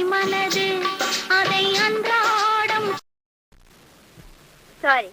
மனது அதை அன்றாடம். சாரி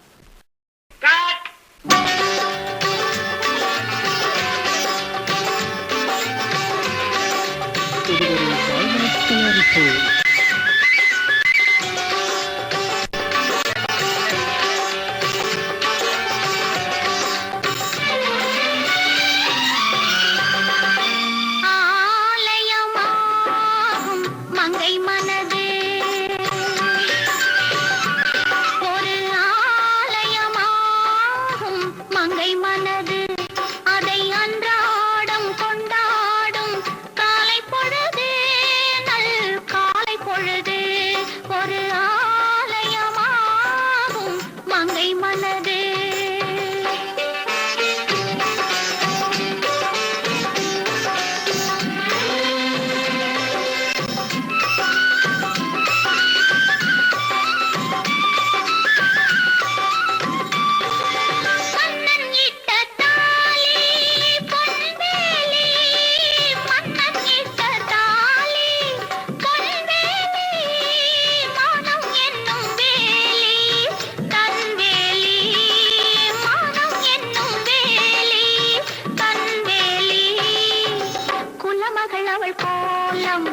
மகள் அவள் கோலம்.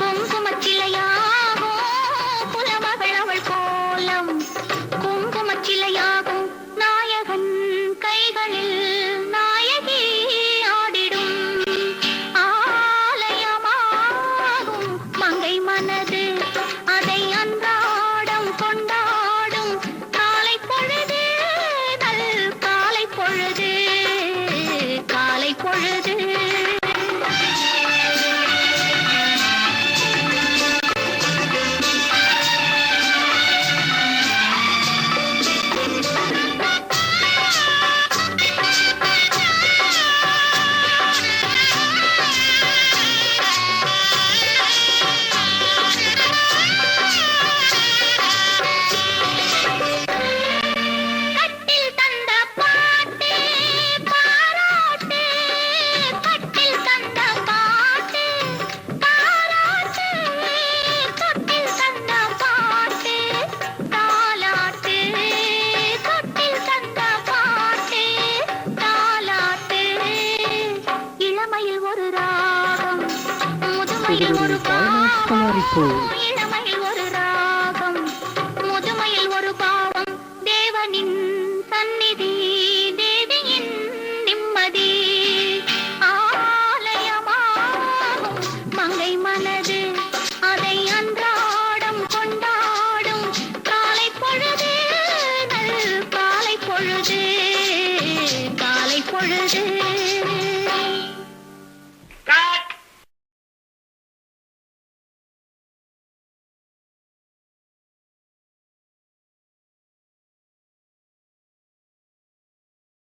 குங்குமச்சிலையாகும் புலமகள் அவள் கோலம். குங்குமச்சிலையாகும் நாயகன் கைகளில் நாயகி ஆடிடும். ஆலயமாகும். மங்கை மனது Federica Maria Scolarico.